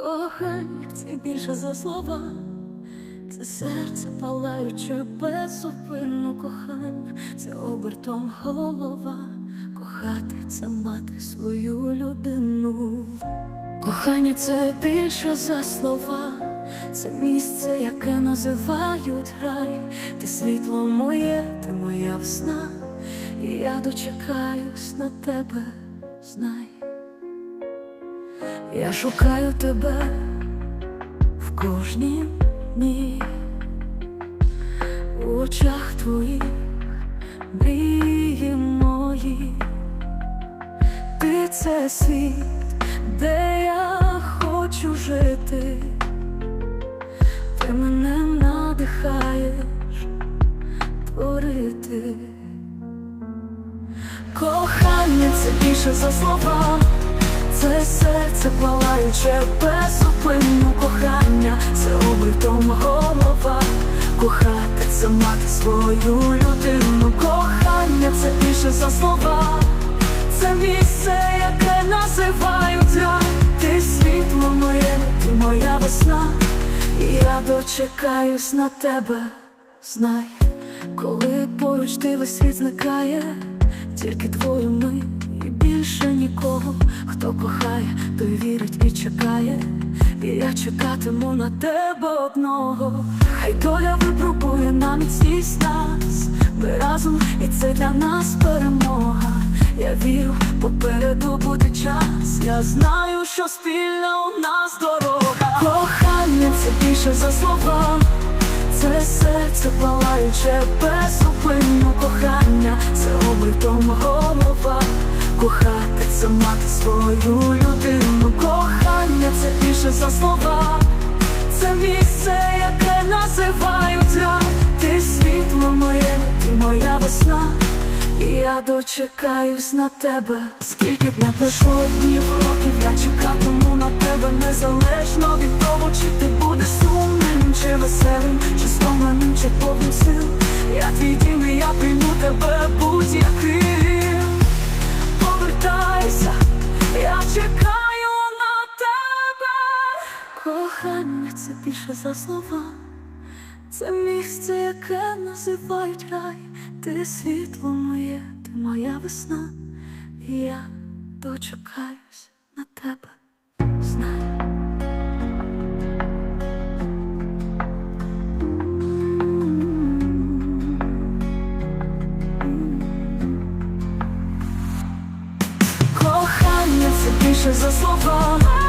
Кохання це більше за слова, це серце палаюче безупинно кохання, це обертом голова, кохати це мати свою людину. Кохання це більше за слова, це місце, яке називають рай, ти світло моє, ти моя весна, і я дочекаюсь на тебе, знай. Я шукаю тебе в кожній дні, у очах твоїх мрії мої, ти це світ, де я хочу жити, ти мене надихаєш творити. Кохання це більше за слова. Це палаюче безупинно кохання, це обертом голова, кохати це мати свою людину, кохання це більше за слова, це місце, яке називають рай, ти світло моє, ти моя весна, і я дочекаюсь на тебе, знай, коли поруч ти весь світ зникає, тільки твою ми і більше нікого, хто кохає, той вірить і чекає, і я чекатиму на тебе одного. Хай доля випробує на міцність нас, ми разом, і це для нас перемога. Я вірю, попереду буде час. Я знаю, що спільна у нас дорога. Кохання це більше за слова. Це серце палаюче безупинно кохання, це обертом голова, кохати це мати свою людину, кохання це більше за слова, це місце, яке називають рай, ти світло моє, ти моя весна, і я дочекаюсь на тебе. Скільки б не пройшло днів років, я чекатиму на тебе. Незалежно від того, чи ти будеш сумним, чи веселим, чи стомленим, чи повним сил. Я твій дім, і я прийму тебе серце більше за слова, це місце, яке називають рай, ти світло моє, ти моя весна, і я дочекаюсь на тебе, знай. Кохання це більше за слова.